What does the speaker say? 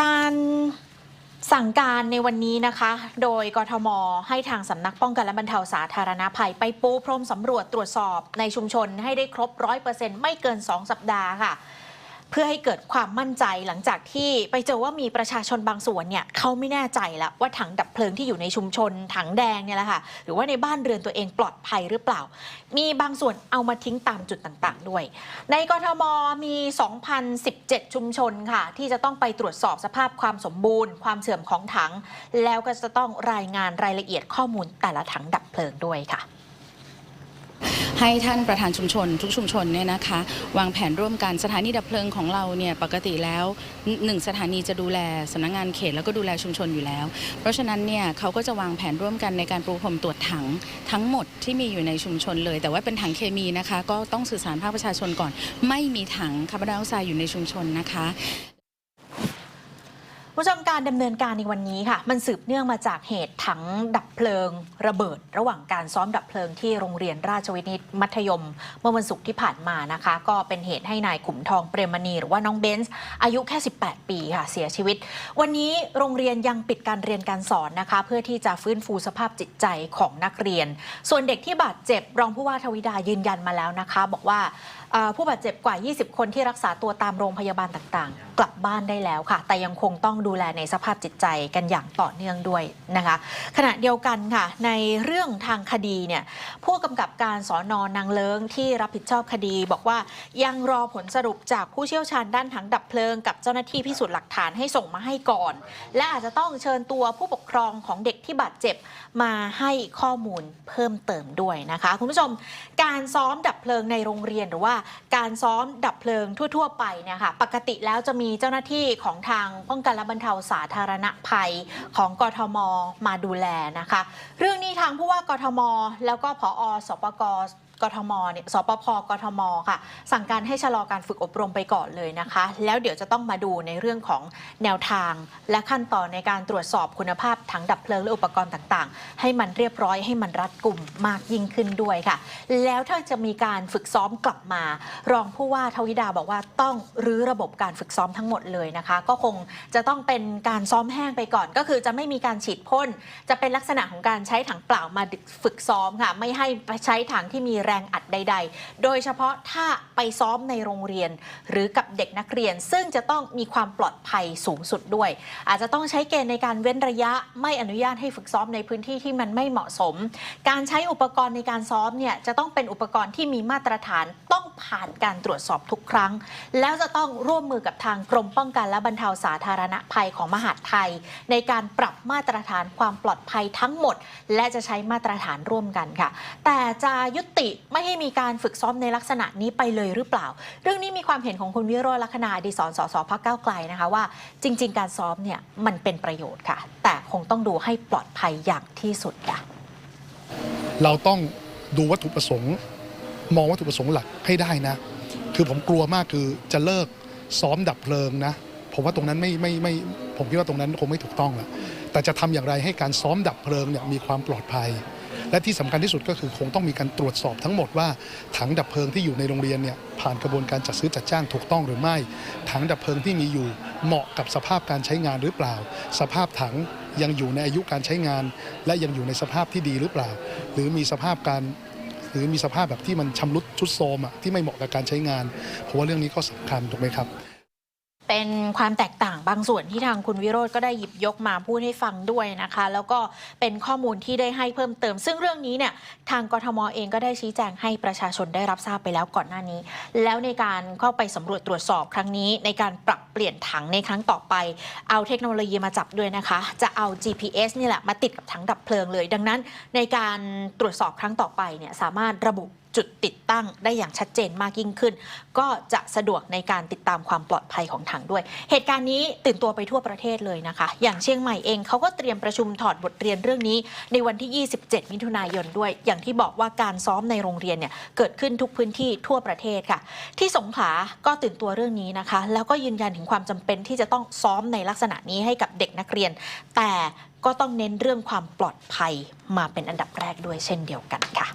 การสั่งการในวันนี้นะคะ โดยกทม ให้ทางสำนักป้องกันและบรรเทาสาธารณภัยไปปูพรมสำรวจตรวจสอบในชุมชนให้ได้ครบร้อยเปอร์เซ็นต์ไม่เกิน 2 สัปดาห์ค่ะ เพื่อให้เกิดความมั่นใจหลังจากที่ไปเจอว่ามีประชาชนบางส่วนเนี่ยเขาไม่แน่ใจแล้วว่าถังดับเพลิงที่อยู่ในชุมชนถังแดงเนี่ยแหละค่ะหรือว่าในบ้านเรือนตัวเองปลอดภัยหรือเปล่า มีบางส่วนเอามาทิ้งตามจุดต่างๆ ด้วย ในกทมมี 2,017 ชุมชนค่ะ ที่จะต้องไปตรวจสอบสภาพความสมบูรณ์ ความเสื่อมของถัง แล้วก็จะต้องรายงานรายละเอียดข้อมูลแต่ละถังดับเพลิงด้วยค่ะ ให้ท่านประธานชุมชน ทุกชุมชนเนี่ยนะคะวางแผนร่วมกันสถานีดับเพลิงของเราเนี่ยปกติแล้วหนึ่งสถานีจะดูแลสำนักงานเขตแล้วก็ดูแลชุมชนอยู่แล้ว เพราะฉะนั้นเนี่ยเขาก็จะวางแผนร่วมกันในการปูพรมตรวจถังทั้งหมดที่มีอยู่ในชุมชนเลย แต่ว่าเป็นถังเคมีนะคะ ก็ต้องสื่อสารภาคประชาชนก่อน ไม่มีถังคาร์บอนไดออกไซด์อยู่ในชุมชนนะคะ ผู้ชมการดำเนินการในวันนี้ค่ะ มันสืบเนื่องมาจากเหตุถังดับเพลิงระเบิด ระหว่างการซ้อมดับเพลิงที่โรงเรียนราชวินิตมัธยม เมื่อวันศุกร์ที่ผ่านมานะคะ ก็เป็นเหตุให้นายขุมทองเปรมณีหรือว่าน้องเบนซ์อายุแค่ 18 ปีค่ะเสียชีวิต วันนี้โรงเรียนยังปิดการเรียนการสอนนะคะ เพื่อที่จะฟื้นฟูสภาพจิตใจของนักเรียน ส่วนเด็กที่บาดเจ็บรองผู้ว่าทวิดายืนยันมาแล้วนะคะ บอกว่าผู้บาดเจ็บกว่า 20 คนที่รักษาตัวตามโรงพยาบาลต่างๆ กลับบ้านได้แล้วค่ะ แต่ยังคงต้องดูแลในสภาพจิตใจกันอย่างต่อเนื่องด้วยนะคะ ขณะเดียวกันค่ะ ในเรื่องทางคดีเนี่ยผู้กำกับการสอนอนางเลิงที่รับผิดชอบคดี บอกว่ายังรอผลสรุปจากผู้เชี่ยวชาญด้านถังดับเพลิง กับเจ้าหน้าที่พิสูจน์หลักฐานให้ส่งมาให้ก่อน และอาจจะต้องเชิญตัวผู้ปกครองของเด็กที่บาดเจ็บมาให้ข้อมูลเพิ่มเติมด้วยนะคะ คุณผู้ชม การซ้อมดับเพลิงในโรงเรียนหรือว่าการซ้อมดับเพลิงทั่ว ๆ ไปเนี่ยค่ะปกติแล้วจะมีเจ้าหน้าที่ของทางป้องกันและบรรเทาสาธารณภัยของกทมมาดูแลนะคะ เรื่องนี้ทางผู้ว่ากทม แล้วก็ผอสปกกทมเนี่ยสปพกทมค่ะ สั่งการให้ชะลอการฝึกอบรมไปก่อนเลยนะคะ แล้วเดี๋ยวจะต้องมาดูในเรื่องของแนวทาง และขั้นตอนในการตรวจสอบคุณภาพถังดับเพลิงและอุปกรณ์ต่างๆ ให้มันเรียบร้อยให้มันรัดกลุ่มมากยิ่งขึ้นด้วยค่ะ แล้วถ้าจะมีการฝึกซ้อมกลับมา รองผู้ว่าทวิดาบอกว่าต้องรื้อระบบการฝึกซ้อมทั้งหมดเลยนะคะ ก็คงจะต้องเป็นการซ้อมแห้งไปก่อน ก็คือจะไม่มีการฉีดพ่นจะเป็นลักษณะของการใช้ถังเปล่ามาฝึกซ้อมค่ะ ไม่ให้ใช้ถังที่มีแรงอัดใด ๆ โดยเฉพาะถ้าไปซ้อมในโรงเรียน หรือกับเด็กนักเรียน ซึ่งจะต้องมีความปลอดภัยสูงสุดด้วย อาจจะต้องใช้เกณฑ์ในการเว้นระยะไม่อนุญาตให้ฝึกซ้อมในพื้นที่ที่มันไม่เหมาะสม การใช้อุปกรณ์ในการซ้อมเนี่ยจะต้องเป็นอุปกรณ์ที่มีมาตรฐานต้อง ผ่านการตรวจสอบทุกครั้ง แล้วจะต้องร่วมมือกับทางกรมป้องกันและบรรเทาสาธารณภัยของมหาดไทย ในการปรับมาตรฐานความปลอดภัยทั้งหมด และจะใช้มาตรฐานร่วมกันค่ะ แต่จะยุติไม่ให้มีการฝึกซ้อมในลักษณะนี้ไปเลยหรือเปล่า เรื่องนี้มีความเห็นของคุณวิโรจน์ลักษณะอดีศรสสพักเก้าไกลนะคะว่า จริง ๆ การซ้อมเนี่ยมันเป็นประโยชน์ค่ะ แต่คงต้องดูให้ปลอดภัยอย่างที่สุดค่ะเราต้องดูวัตถุประสงค์ มองวัตถุประสงค์หลักให้ได้นะ คือผมกลัวมากคือจะเลิกซ้อมดับเพลิงนะ ผมว่าตรงนั้นไม่ไม่ไม่ผมคิดว่าตรงนั้นคงไม่ถูกต้องแล้วแต่จะทำอย่างไรให้การซ้อมดับเพลิงเนี่ยมีความปลอดภัย และที่สำคัญที่สุดก็คือคงต้องมีการตรวจสอบทั้งหมดว่าถังดับเพลิงที่อยู่ในโรงเรียนเนี่ยผ่านกระบวนการจัดซื้อจัดจ้างถูกต้องหรือไม่ ถังดับเพลิงที่มีอยู่เหมาะกับสภาพการใช้งานหรือเปล่า สภาพถังยังอยู่ในอายุการใช้งาน และยังอยู่ในสภาพที่ดีหรือเปล่า หรือมีสภาพการ รือมีสภาพแบบที่มันชำรุดชุดโทรมอะที่ไม่เหมาะกับการใช้งานผมว่าเรื่องนี้ก็สำคัญถูกไหมครับ เป็นความแตกต่างบางส่วนที่ทางคุณวิโรธก็ได้หยิบยกมาพูดให้ฟังด้วยนะคะ แล้วก็เป็นข้อมูลที่ได้ให้เพิ่มเติม ซึ่งเรื่องนี้เนี่ยทางกทมเองก็ได้ชี้แจงให้ประชาชนได้รับทราบไปแล้วก่อนหน้านี้ แล้วในการเข้าไปสำรวจตรวจสอบครั้งนี้ ในการปรับเปลี่ยนถังในครั้งต่อไป เอาเทคโนโลยีมาจับด้วยนะคะ จะเอา GPS นี่แหละมาติดกับถังดับเพลิงเลย ดังนั้นในการตรวจสอบครั้งต่อไปเนี่ยสามารถระบุ จุดติดตั้งได้อย่างชัดเจนมากยิ่งขึ้น ก็จะสะดวกในการติดตามความปลอดภัยของถังด้วย เหตุการณ์นี้ตื่นตัวไปทั่วประเทศเลยนะคะ อย่างเชียงใหม่เองเขาก็เตรียมประชุมถอดบทเรียนเรื่องนี้ ในวันที่ 27 มิถุนายนด้วย อย่างที่บอกว่าการซ้อมในโรงเรียนเนี่ยเกิดขึ้นทุกพื้นที่ทั่วประเทศค่ะ ที่สงขลาก็ตื่นตัวเรื่องนี้นะคะ แล้วก็ยืนยันถึงความจำเป็นที่จะต้องซ้อมในลักษณะนี้ให้กับเด็กนักเรียน แต่ก็ต้องเน้นเรื่องความปลอดภัยมาเป็นอันดับแรกด้วยเช่นเดียวกันค่ะ